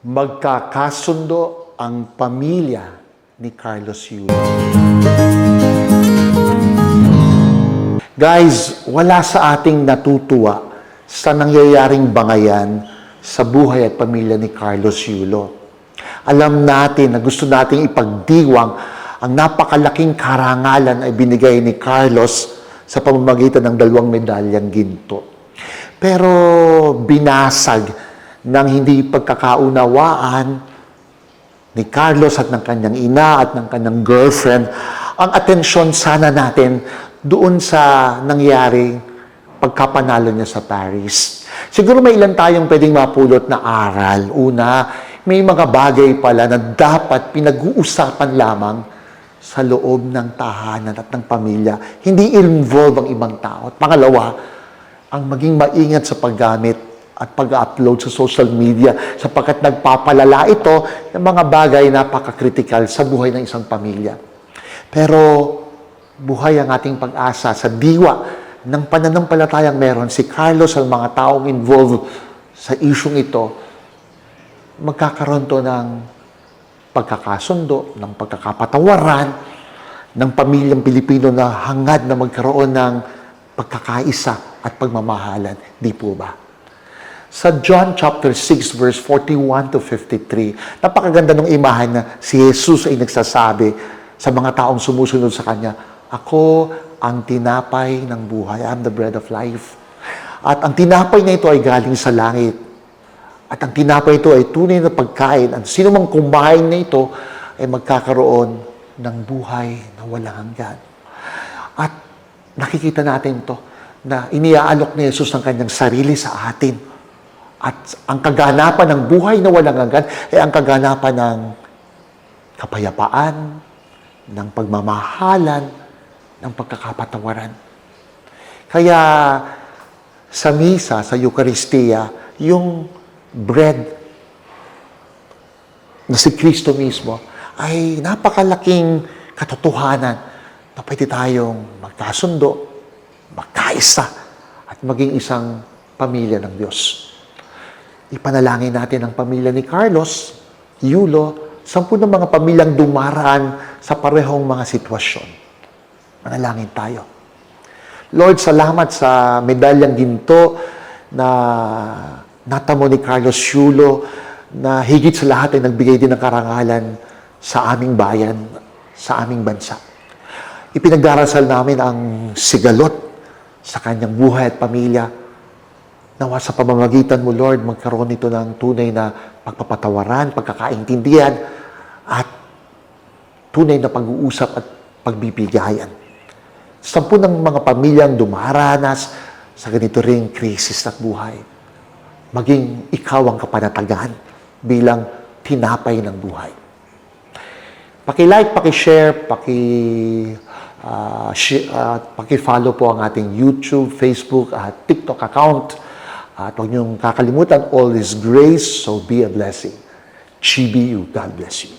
magkakasundo ang pamilya ni Carlos Yulo. Guys, wala sa ating natutuwa sa nangyayaring bangayan sa buhay at pamilya ni Carlos Yulo. Alam natin na gusto nating ipagdiwang ang napakalaking karangalan ay binigay ni Carlos sa pamamagitan ng dalawang medalyang ginto. Pero binasag ng hindi pagkakaunawaan ni Carlos at ng kanyang ina at ng kanyang girlfriend ang atensyon sana natin doon sa nangyari pagkapanalo niya sa Paris. Siguro may ilan tayong pwedeng mapulot na aral. Una, may mga bagay pala na dapat pinag-uusapan lamang sa loob ng tahanan at ng pamilya. Hindi involve ang ibang tao. At pangalawa, ang maging maingat sa paggamit at pag-upload sa social media sapagkat nagpapalala ito ng mga bagay na napaka-critical sa buhay ng isang pamilya. Pero buhay ang ating pag-asa sa diwa ng pananampalatayang meron si Carlos at mga taong involved sa isyong ito, magkakaroon to ng pagkakasundo, ng pagkakapatawaran ng pamilyang Pilipino na hangad na magkaroon ng pagkakaisa at pagmamahalan. Di po ba? Sa John chapter 6 verse 41 to 53, napakaganda ng imahan na si Jesus ay nagsasabi sa mga taong sumusunod sa Kanya, Ako ang tinapay ng buhay. I'm the bread of life. At ang tinapay na ito ay galing sa langit. At ang tinapay ito ay tunay na pagkain. At sino mang kumain na ito ay magkakaroon ng buhay na walang hanggan. At nakikita natin to na iniaalok ni Jesus ang kanyang sarili sa atin. At ang kaganapan ng buhay na walang hanggan ay ang kaganapan ng kapayapaan, ng pagmamahalan, ng pagkakapatawaran. Kaya sa misa, sa Eucharistia, yung bread na si Kristo mismo ay napakalaking katotohanan na pwede tayong magkasundo, magkaisa, at maging isang pamilya ng Diyos. Ipanalangin natin ang pamilya ni Carlos, Yulo, sampu ng mga pamilyang dumaraan sa parehong mga sitwasyon. Manalangin tayo. Lord, salamat sa medalyang ginto na natamo ni Carlos Yulo na higit sa lahat ay nagbigay din ng karangalan sa aming bayan, sa aming bansa. Ipinagdarasal namin ang sigalot sa kanyang buhay at pamilya. Nawa sa pamamagitan mo, Lord, magkaroon ito ng tunay na pagpapatawaran, pagkakaintindihan, at tunay na pag-uusap at pagbibigayan. Sampu ng mga pamilyang dumaranas sa ganito ring krisis at buhay. Maging ikaw ang kapanatagan bilang tinapay ng buhay. Paki-like, paki-share, paki ah, shi- ah, paki-follow po ang ating YouTube, Facebook at TikTok account. At huwag niyong kakalimutan, all is grace, so be a blessing. GBU, God bless you.